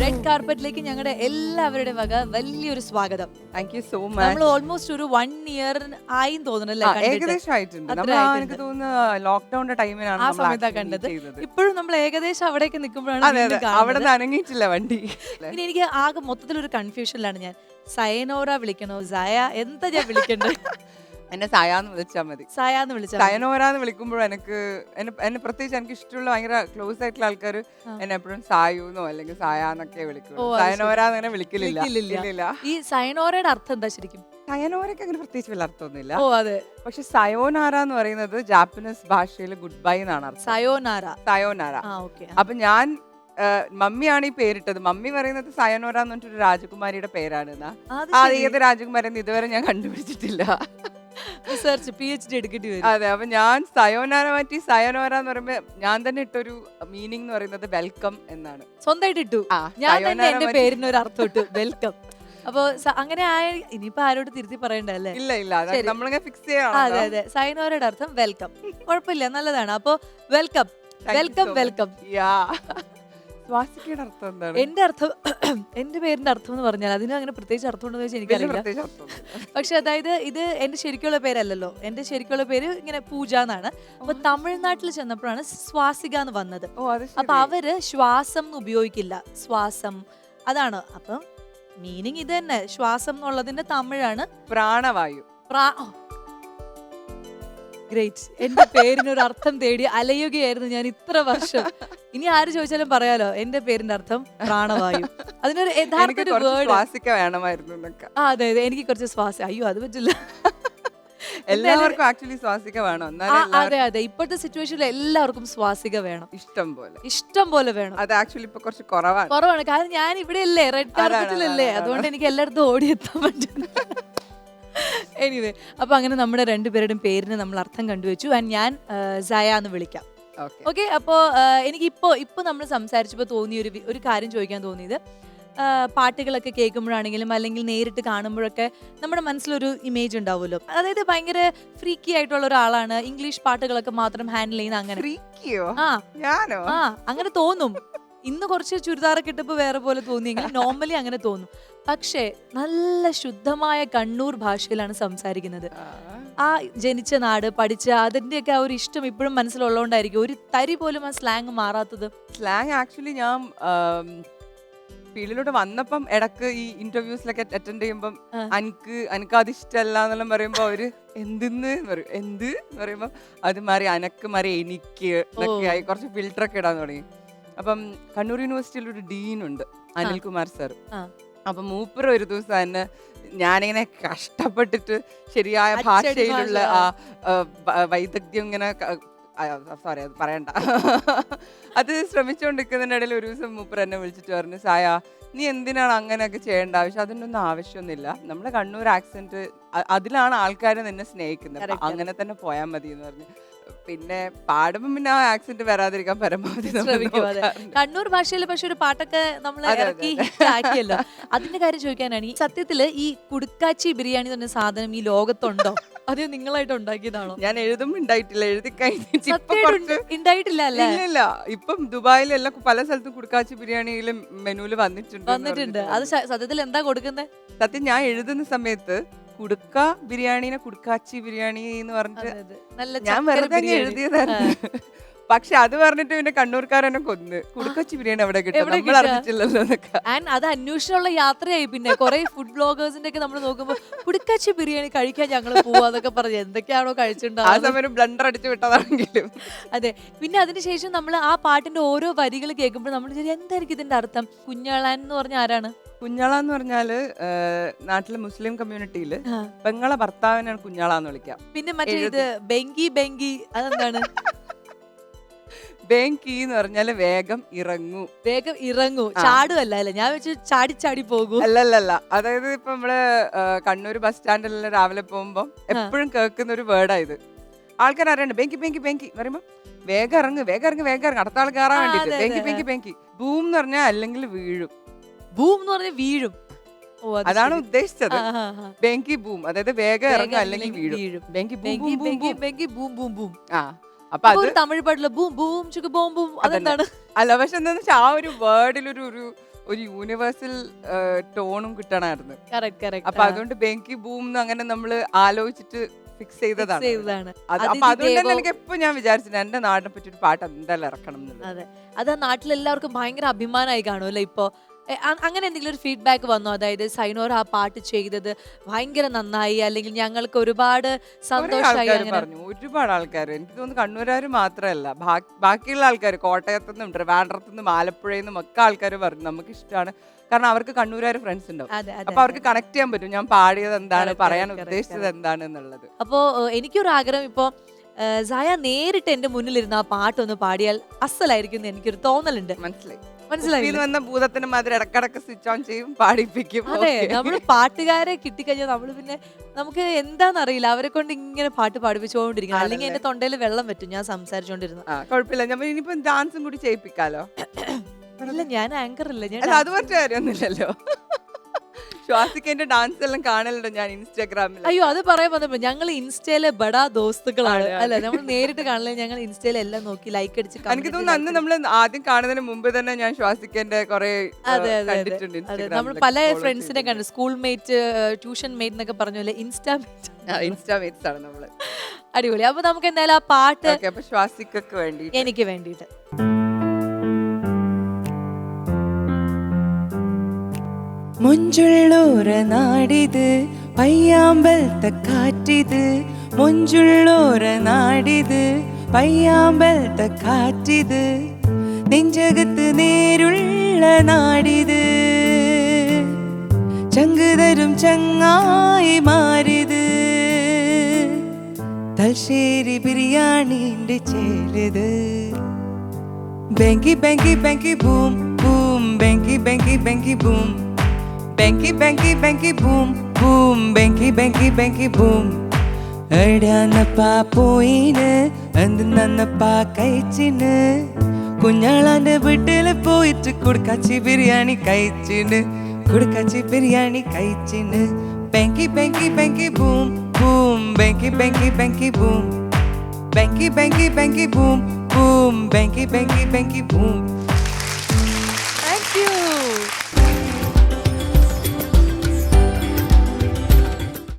Red കാർപ്പറ്റിലേക്ക് ഞങ്ങളുടെ എല്ലാവരുടെ വക വലിയൊരു സ്വാഗതം. താങ്ക് യു സോ മച്ച് നമ്മൾ ഓൾമോസ്റ്റ് ഒരു വൺ ഇയർ ആയി തോന്നുന്നുണ്ട് ഏകദേശം ആയിട്ടുണ്ട്. എനിക്ക് തോന്നുന്നു ലോക്ക്ഡൌണിന്റെ ടൈമിലാണ് ആ നമ്മൾ സമയത്താ കണ്ടത്. ഇപ്പോഴും നമ്മൾ ഏകദേശം അവിടേക്ക് നിൽക്കുമ്പോഴാണ് അവിടെ അനങ്ങിയിട്ടില്ല വണ്ടി. പിന്നെ എനിക്ക് ആകെ മൊത്തത്തിലൊരു കൺഫ്യൂഷനിലാണ് ഞാൻ. സയനോറ വിളിക്കണോ? സയ എന്താ ഞാൻ വിളിക്കണ്ടത് എന്നെ സായാന്ന് വിളിച്ചാൽ മതി. സായാന്ന് വിളിച്ചാൽ. സയനോരാന്ന് വിളിക്കുമ്പോൾ എനിക്ക് എന്നെ പ്രത്യേകിച്ച് എനിക്ക് ഇഷ്ടമുള്ള ഭയങ്കര ക്ലോസ് ആയിട്ടുള്ള ആൾക്കാർ. എന്നെ എപ്പോഴും സായുന്നോ അല്ലെങ്കിൽ സായാന്നൊക്കെ വിളിക്കും. സയനോര അങ്ങനെ വിളിക്കലില്ല. ഈ സയനോരയുടെ അർത്ഥം എന്താ ശരിക്കും? സയനോരയ്ക്ക് അങ്ങനെ പ്രത്യേകിച്ച് വല്ല അർത്ഥമൊന്നുമില്ല. ഓ അതെ. പക്ഷെ സയോനാര എന്ന് പറയുന്നത് ജാപ്പനീസ് ഭാഷയിൽ ഗുഡ് ബൈ എന്നാണ് അർത്ഥം. സയോനാര. സയോനാര. അപ്പൊ ഞാൻ മമ്മിയാണ് ഈ പേരിട്ടത്. മമ്മി പറയുന്നത് സയനോര എന്ന് പറഞ്ഞിട്ടൊരു രാജകുമാരിയുടെ പേരാണ് ഏത് രാജകുമാരി എന്ന് ഇതുവരെ ഞാൻ കണ്ടുപിടിച്ചിട്ടില്ല. റിസർച്ച് പി എച്ച് ഡി എടുക്കേണ്ടി വരും. അതെ അപ്പൊ ഞാൻ സയോനാര മാറ്റി സയോനോര എന്ന് പറയുമ്പോ ഞാൻ തന്നെ ഇട്ടൊരു മീനിങ് എന്ന് പറയുന്നത് വെൽക്കം എന്നാണ്. സ്വന്തമായിട്ട് ഇട്ടു. ആ, ഞാൻ തന്നെ സയോനാര എന്റെ പേരിന് ഒരു അർത്ഥം ഇട്ടു വെൽക്കം അപ്പൊ സ- അങ്ങനെ ആയ ഇനിയിപ്പോ ആരോട് തിരുത്തി പറയണ്ടല്ലേ ഇല്ല ഇല്ല അത് ശരി. നമ്മളിങ്ങനെ ഫിക്സ് ചെയ്യാം അതെ ചെയ്യണം അതെ. സൈനോരയുടെ അർത്ഥം വെൽക്കം കുഴപ്പമില്ല നല്ലതാണ്. അപ്പൊ വെൽക്കം വെൽക്കം വെൽക്കം സ്വാസിക്കയുടെ അർത്ഥം എന്താണ്? എന്റെ അർത്ഥം എന്റെ പേരിന്റെ അർത്ഥം എന്ന് പറഞ്ഞാൽ അതിന് അങ്ങനെ പ്രത്യേകിച്ച് അർത്ഥം ഉണ്ടെന്ന് വെച്ചാൽ എനിക്കറിയില്ല. പക്ഷെ അതായത് ഇത് എന്റെ ശരിക്കുള്ള പേരല്ലല്ലോ. എന്റെ ശരിക്കുള്ള പേര് ഇങ്ങനെ പൂജ എന്നാണ്. അപ്പൊ തമിഴ്നാട്ടിൽ ചെന്നപ്പോഴാണ് സ്വാസിക എന്ന് വന്നത്. അപ്പൊ അവർ ശ്വാസം ഉപയോഗിക്കില്ല. ശ്വാസം. അതാണ്. അപ്പം മീനിങ് ഇത് തന്നെ. ശ്വാസം എന്നുള്ളതിന്റെ തമിഴാണ്. പ്രാണവായു. ഗ്രേറ്റ് എന്റെ പേരിനൊരു അർത്ഥം തേടി അലയുകയായിരുന്നു ഞാൻ ഇത്ര വർഷം. ഇനി ആര് ചോദിച്ചാലും പറയാലോ എന്റെ പേരിന്റെ അർത്ഥം പ്രാണവായു. അതിനൊരു യഥാർത്ഥ എനിക്ക് ഒരു കുറച്ച് വേർഡ് ശ്വാസിക്ക വേണമായിരുന്നു ആ അതെ അതെ എനിക്ക് കുറച്ച് ശ്വാസ അയ്യോ അത് പറ്റില്ല. എല്ലാവർക്കും ആക്ച്വലി ശ്വാസിക വേണം. അതെ അതെ ഇപ്പോഴത്തെ സിറ്റുവേഷനിൽ എല്ലാവർക്കും സ്വാസിക വേണം. ഇഷ്ടം പോലെ. ഇഷ്ടം പോലെ വേണം. അത് ആക്ച്വലി ഇപ്പൊ കുറച്ച് കുറവാണ്. കുറവാണ് കാരണം ഞാൻ ഇവിടെ അല്ലേ റെഡ് കാർപ്പറ്റിലല്ലേ അതുകൊണ്ട് എനിക്ക് എല്ലായിടത്തും ഓടിയെത്താൻ പറ്റും എനിവേ അപ്പൊ അങ്ങനെ നമ്മുടെ രണ്ടുപേരുടെയും പേരിന് നമ്മൾ അർത്ഥം കണ്ടുവച്ചു. ആൻഡ് ഞാൻ സയ എന്ന് വിളിക്കാം. ഓക്കെ അപ്പോൾ എനിക്ക് ഇപ്പോൾ ഇപ്പോൾ നമ്മൾ സംസാരിച്ചപ്പോൾ തോന്നിയ ഒരു ഒരു കാര്യം ചോദിക്കാൻ തോന്നിയത് പാട്ടുകളൊക്കെ കേൾക്കുമ്പോഴാണെങ്കിലും അല്ലെങ്കിൽ നേരിട്ട് കാണുമ്പോഴൊക്കെ നമ്മുടെ മനസ്സിലൊരു ഇമേജ് ഉണ്ടാവുമല്ലോ. അതായത് ഭയങ്കര ഫ്രീക്കി ആയിട്ടുള്ള ഒരാളാണ് ഇംഗ്ലീഷ് പാട്ടുകളൊക്കെ മാത്രം ഹാൻഡിൽ ചെയ്യുന്ന അങ്ങനെ. ഫ്രീക്കിയോ ആ. ഞാനോ? ആ അങ്ങനെ തോന്നും. ഇന്ന് കുറച്ച് ചുരിദാറൊക്കെ ഇട്ടപ്പോൾ വേറെ പോലെ തോന്നിയെങ്കിലും നോർമലി അങ്ങനെ തോന്നും. പക്ഷേ നല്ല ശുദ്ധമായ കണ്ണൂർ ഭാഷയിലാണ് സംസാരിക്കുന്നത്. ആ. ജനിച്ച നാട് പഠിച്ച അതിന്റെയൊക്കെ ആ ഒരു ഇഷ്ടം ഇപ്പോഴും മനസ്സിലുള്ളതുകൊണ്ടായിരിക്കും. ഒരു തരി പോലും ആ സ്ലാങ് മാറാത്തത്. സ്ലാങ് ആക്ച്വലി ഞാൻ ഫീൽഡിലോട്ട് വന്നപ്പം ഇടയ്ക്ക് ഈ ഇന്റർവ്യൂസിലൊക്കെ അറ്റൻഡ് ചെയ്യുമ്പം. അനക്ക് അനക്ക് അത് ഇഷ്ടമല്ല എന്നെല്ലാം പറയുമ്പോൾ അവർ എന്തിന്ന് പറയും. എന്ത് എന്ന് പറയുമ്പോൾ അത് മാറി അനക്ക് മാറി എനിക്ക് എന്നൊക്കെ ആയി. കുറച്ച് ഫിൽട്ടർ ഒക്കെ ഇടാൻ തുടങ്ങി. അപ്പം കണ്ണൂർ യൂണിവേഴ്സിറ്റിയിൽ ഒരു ഡീൻ ഉണ്ട് അനിൽകുമാർ സർ. അപ്പം മൂപ്പർ ഒരു ദിവസം തന്നെ ഞാനിങ്ങനെ കഷ്ടപ്പെട്ടിട്ട് ശരിയായ ഭാഷയിലുള്ള ആ വൈദഗ്ധ്യം ഇങ്ങനെ സോറി അത് പറയണ്ട. അത് ശ്രമിച്ചുകൊണ്ടിരിക്കുന്നതിനിടയിൽ ഒരു ദിവസം മൂപ്പർ എന്നെ വിളിച്ചിട്ട് പറഞ്ഞു സായ നീ എന്തിനാണ് അങ്ങനെയൊക്കെ ചെയ്യേണ്ട ആവശ്യം അതിന്റെ ഒന്നും ആവശ്യമൊന്നുമില്ല. നമ്മുടെ കണ്ണൂർ ആക്സെന്റ് അതിലാണ് ആൾക്കാർ നിന്നെ സ്നേഹിക്കുന്നത്. അങ്ങനെ തന്നെ പോയാൽ മതി എന്ന് പറഞ്ഞു. പിന്നെ പാടുമ്പോൾ പിന്നെ ആ ആക്സെന്റ് വരാതിരിക്കാൻ പരമാവധി. കണ്ണൂർ ഭാഷയിൽ പക്ഷെ ഒരു പാട്ടൊക്കെ നമ്മൾ ആക്കിയല്ലോ അതിന്റെ കാര്യം ചോദിക്കാനാണ് ഈ സത്യത്തിൽ ഈ കുടുക്കാച്ചി ബിരിയാണി തന്നെ സാധനം ഈ ലോകത്തുണ്ടോ? അത് നിങ്ങളായിട്ട് ഉണ്ടാക്കിയതാണോ? ഞാൻ എഴുതും ഉണ്ടായിട്ടില്ല എഴുതി ഉണ്ടായിട്ടില്ല ഇല്ല ഇപ്പം ദുബായിലെല്ലാം പല സ്ഥലത്തും കുടുക്കാച്ചി ബിരിയാണിയിലും മെനുവിൽ വന്നിട്ടുണ്ട്. വന്നിട്ടുണ്ട്. അത് സത്യത്തിൽ എന്താ കൊടുക്കുന്നത് സത്യം ഞാൻ എഴുതുന്ന സമയത്ത് കുടുക്ക ബിരിയാണിനെ കുടുക്കാച്ചി ബിരിയാണി എന്ന് പറഞ്ഞിട്ട് നല്ല ഞാൻ വെറുതെ എഴുതിയതാണ്. പക്ഷെ അത് പറഞ്ഞിട്ട് പിന്നെ കണ്ണൂർക്കാരനെ കൊന്ന്. കുടുക്കച്ചി ബിരിയാണി അവിടെ കിട്ടും? അറിഞ്ഞിട്ടില്ലല്ലോ ആൻഡ് അത് അന്വേഷണമുള്ള യാത്രയായി പിന്നെ. കുറെ ഫുഡ് ബ്ലോഗേഴ്സിന്റെ ഒക്കെ നമ്മൾ നോക്കുമ്പോൾ കുടുക്കാച്ചി ബിരിയാണി കഴിക്കാൻ ഞങ്ങൾ പോവാന്നൊക്കെ പറഞ്ഞു. എന്തൊക്കെയാണോ ആ കഴിച്ചിട്ടുണ്ടാവുക സമയം ബ്ലണ്ടർ അടിച്ചു വിട്ടതാണെങ്കിലും. അതെ. പിന്നെ അതിനുശേഷം നമ്മൾ ആ പാട്ടിന്റെ ഓരോ വരികൾ കേൾക്കുമ്പോൾ നമ്മൾ എന്തായിരിക്കും ഇതിന്റെ അർത്ഥം? കുഞ്ഞാളാൻ എന്ന് പറഞ്ഞ ആരാണ്? കുഞ്ഞാള എന്ന് പറഞ്ഞാൽ നാട്ടിലെ മുസ്ലിം കമ്മ്യൂണിറ്റിയിൽ. പെങ്ങളെ ഭർത്താവിനാണ് കുഞ്ഞാളാന്ന് വിളിക്കാം. പിന്നെ മറ്റേ ഇത് ബെങ്കി ബെങ്കി അതെന്താണ്? ബേങ്കി എന്ന് പറഞ്ഞാൽ വേഗം ഇറങ്ങൂ. വേഗം ഇറങ്ങൂ. ചാടുമല്ല അല്ല? ഞാൻ വെച്ച് ചാടി ചാടി പോകും. അല്ലല്ലല്ല. അതായത് ഇപ്പൊ നമ്മൾ കണ്ണൂർ ബസ് സ്റ്റാൻഡിലെല്ലാം രാവിലെ പോകുമ്പോ എപ്പോഴും കേൾക്കുന്ന ഒരു വേർഡാ ഇത്. ആൾക്കാർ അറിയണ്ട ബെങ്കി ബെങ്കി ബെങ്കി പറയുമ്പോ വേഗം ഇറങ്ങ് വേഗം ഇറങ്ങ് വേഗം ഇറങ്ങ്. അടുത്ത ആൾ കയറാൻ വേണ്ടിട്ട്. ബെങ്കി. ബേങ്കി ബേങ്കി. ബൂം എന്ന് പറഞ്ഞാൽ അല്ലെങ്കിൽ വീഴും. ബൂം എന്ന് പറഞ്ഞ വീഴും. അതാണ് ഉദ്ദേശിച്ചത്. ബേങ്കി ബൂം അതായത് വേഗം ഇറങ്ങും അല്ലെങ്കിൽ വീഴും. ബേങ്കി ബൂം ബെങ്കി ബൂം ബൂം ആ അപ്പൊ അത് തമിഴ് പാട്ടിൽ ബൂം ബൂം ചുക്ക് ബൂം ബൂം അതെന്താണ്? അല്ല പക്ഷെ എന്താന്ന് വെച്ചാൽ ആ ഒരു വേർഡിൽ ഒരു ഒരു ഒരു യൂണിവേഴ്സൽ ടോണും കിട്ടണമായിരുന്നു കറക്റ്റ് അപ്പൊ അതുകൊണ്ട് ബാങ്കി ബൂം അങ്ങനെ നമ്മൾ ആലോചിച്ചിട്ട് ഫിക്സ് ചെയ്തതാണ്. ചെയ്തതാണ്. അത് അപ്പൊ അതുകൊണ്ട് തന്നെ എനിക്ക് എപ്പോ ഞാൻ വിചാരിച്ചില്ല എന്റെ നാടിനെ പറ്റി ഒരു പാട്ട് എന്തായാലും ഇറക്കണം അതെ. അത് ആ നാട്ടിലെല്ലാവർക്കും ഭയങ്കര അഭിമാനമായി കാണുമല്ലോ ഇപ്പോ? അങ്ങനെ എന്തെങ്കിലും ഒരു ഫീഡ്ബാക്ക് വന്നോ? അതായത് സൈനോർ ആ പാട്ട് ചെയ്തത് ഭയങ്കര നന്നായി അല്ലെങ്കിൽ ഞങ്ങൾക്ക് ഒരുപാട് സന്തോഷമായി അങ്ങനെ? പറഞ്ഞു ഒരുപാട് ആൾക്കാർ എനിക്ക് തോന്നുന്നു കണ്ണൂരാർ മാത്രമല്ല ബാക്കിയുള്ള ആൾക്കാർ കോട്ടയത്തു നിന്നും ട്രിവാൻഡ്രത്തു നിന്നും ആലപ്പുഴയിൽ നിന്നും ഒക്കെ ആൾക്കാർ പറഞ്ഞു നമുക്ക് ഇഷ്ടമാണ് കാരണം അവർക്ക് കണ്ണൂരാർ ഫ്രണ്ട്സ് ഉണ്ടാവും. അപ്പൊ അവർക്ക് കണക്ട് ചെയ്യാൻ പറ്റും ഞാൻ പാടിയത് എന്താണ് പറയാൻ ഉദ്ദേശിച്ചത് എന്താണ് എന്നുള്ളത്. അപ്പോ എനിക്കൊരു ആഗ്രഹം ഇപ്പോ സായ നേരിട്ട് എന്റെ മുന്നിലിരുന്ന് ആ പാട്ടൊന്ന് പാടിയാൽ അസലായിരിക്കും എനിക്കൊരു തോന്നലുണ്ട്. മനസ്സിലായി. മനസ്സിലായി വന്ന ഭൂതത്തിന് മാതിരി ഇടക്കിടക്ക് സ്വിച്ച് ഓൺ ചെയ്യും പാടിപ്പിക്കും. അതെ നമ്മൾ നമ്മൾ പാട്ടുകാരെ കിട്ടിക്കഴിഞ്ഞാൽ നമ്മൾ പിന്നെ നമുക്ക് എന്താന്നറിയില്ല അവരെ കൊണ്ട് ഇങ്ങനെ പാട്ട് പാടിപ്പിച്ചുകൊണ്ടിരിക്കണം. അല്ലെങ്കിൽ എന്റെ തൊണ്ടയിൽ വെള്ളം പറ്റും ഞാൻ സംസാരിച്ചോണ്ടിരുന്നു കുഴപ്പമില്ല ഞാൻ ഇനിയിപ്പോ ഡാൻസും കൂടി ചെയ്യിപ്പിക്കാലോ. ഇല്ല ഞാൻ ആങ്കർ ഇല്ല. ഞാൻ അത് കാര്യമൊന്നുമില്ലല്ലോ. ശ്വാസിക്കേന്റെ ഡാൻസ് എല്ലാം കാണലുണ്ട് ഞാൻ ഇൻസ്റ്റാഗ്രാമിൽ അയ്യോ അത് പറയാൻ വന്നപ്പോ ഞങ്ങൾ ഇൻസ്റ്റയിലെ ബടാ ദോസ്തുക്കളാണ്. അല്ല? നമ്മൾ നേരിട്ട് കാണില്ല ഞങ്ങൾ ഇൻസ്റ്റയിൽ എല്ലാം നോക്കി ലൈക്ക് അടിച്ച് എനിക്ക് തോന്നുന്നു അന്ന് നമ്മൾ ആദ്യം കാണുന്നതിന് മുമ്പ് തന്നെ ഞാൻ ശ്വാസിക്കേന്റെ കുറെ നമ്മൾ പല ഫ്രണ്ട്സിനെ. കണ്ടു. സ്കൂൾ മേറ്റ് ട്യൂഷൻ മേറ്റ് എന്നൊക്കെ പറഞ്ഞ ഇൻസ്റ്റാ മേറ്റ് ഇൻസ്റ്റാ മേറ്റ്സ് ആണ് നമ്മൾ. അടിപൊളി. അപ്പൊ നമുക്ക് എന്തായാലും ആ പാട്ട് ശ്വാസിക്കൊക്കെ വേണ്ടി എനിക്ക് വേണ്ടിയിട്ട്. മുഞ്ചുള്ളോര നാടിത് പയ്യാമ്പലത്തെ കാറ്റിത് മുഞ്ചുള്ളോര നാടിത് പയ്യാമ്പലത്തെ കാറ്റിത് നെഞ്ചകത്ത് നേരുള്ള നാടിത്. ചങ്കുതരും ചങ്ങായി മാറിത്. തൽശ്ശേരി ബിരിയാണിന്റെ ചേലത്. ബാങ്കി ബാങ്കി ബാങ്കി ബൂം ബൂം ബാങ്കി ബാങ്കി ബാങ്കി ബൂം. ബെങ്കി ബെങ്കി ബെങ്കി ബൂം ബൂം ബെങ്കി ബെങ്കി ബെങ്കി ബൂം എടാന്നപ്പാ പോയിന്. എന്ത് നന്നപ്പാ കഴിച്ചിന്. കുഞ്ഞാളാന്റെ വീട്ടിൽ പോയിട്ട് കുടുക്കാച്ചി ബിരിയാണി കഴിച്ചിന്. കുടുക്കാച്ചി ബിരിയാണി കഴിച്ചിന്. ബെങ്കി ബെങ്കി ബെങ്കി ബൂം ബൂം ബെങ്കി ബെങ്കി ബെങ്കി ബൂം ബെങ്കി ബെങ്കി ബെങ്കി ബൂം ബൂം ബെങ്കി ബെങ്കി ബെങ്കി ബൂം